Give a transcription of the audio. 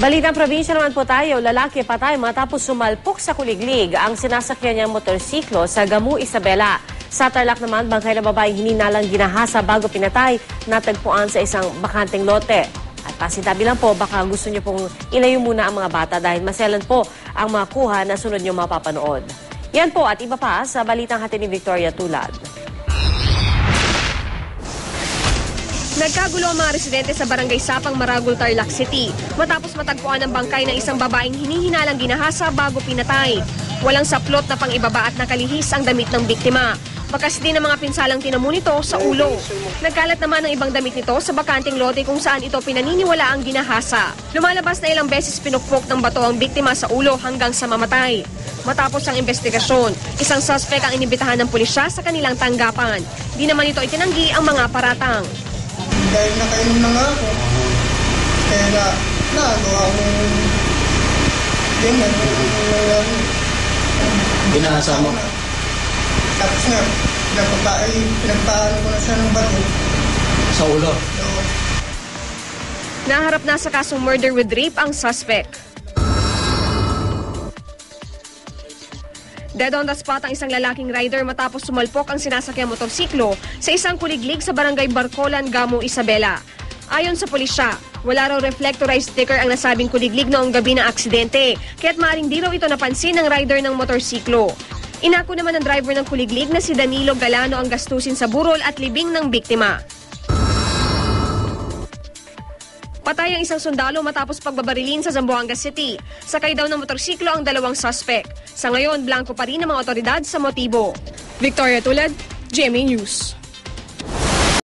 Balitang probinsya naman po tayo, lalaki patay matapos sumalpok sa kuliglig ang sinasakyan niyang motorsiklo sa Gamu, Isabela. Sa Tarlac naman, bangkay na babaeng hininalang ginahasa bago pinatay, natagpuan sa isang bakanteng lote. At pasintabi lang po, baka gusto niyo pong ilayo muna ang mga bata dahil maselan po ang mga kuha na sunod niyo mapapanood. Yan po at iba pa sa balitang hati ni Victoria Tulad. Nagkagulo ang mga residente sa barangay Sapang Maragul, Tarlac City matapos matagpuan ang bangkay ng isang babaeng hinihinalang ginahasa bago pinatay. Walang saplot na pang-ibaba at nakalihis ang damit ng biktima. Bakas din ang mga pinsalang tinamo nito sa ulo. Nagkalat naman ang ibang damit nito sa bakanting lote kung saan ito pinaniniwala ang ginahasa. Lumalabas na ilang beses pinukpok ng bato ang biktima sa ulo hanggang sa mamatay. Matapos ang investigasyon, isang suspect ang inibitahan ng pulisya sa kanilang tanggapan. Di naman ito itinanggi ang mga paratang. Dahil nakainom na nga ako. Kaya na, nagawa akong ganyan. Ginahasa mo. Tapos nga, pinagpapa, ay, pinagpaan ko na siya ng bato. Sa ulo. So, Naharap na sa kasong murder with rape ang suspect. Dead on the spot ang isang lalaking rider matapos sumalpok ang sinasakyang motorsiklo sa isang kuliglig sa barangay Barcolan, Gamo, Isabela. Ayon sa pulisya, wala raw reflectorized sticker ang nasabing kuliglig noong gabi ng aksidente, kaya't maaaring di raw ito napansin ng rider ng motorsiklo. Inako naman ng driver ng kuliglig na si Danilo Galano ang gastusin sa burol at libing ng biktima. Patay ang isang sundalo matapos pagbabarilin sa Zamboanga City. Sakay daw ng motorsiklo ang dalawang suspect. Sa ngayon, blanco pa rin ang mga otoridad sa motibo. Victoria Tulad, GMA News.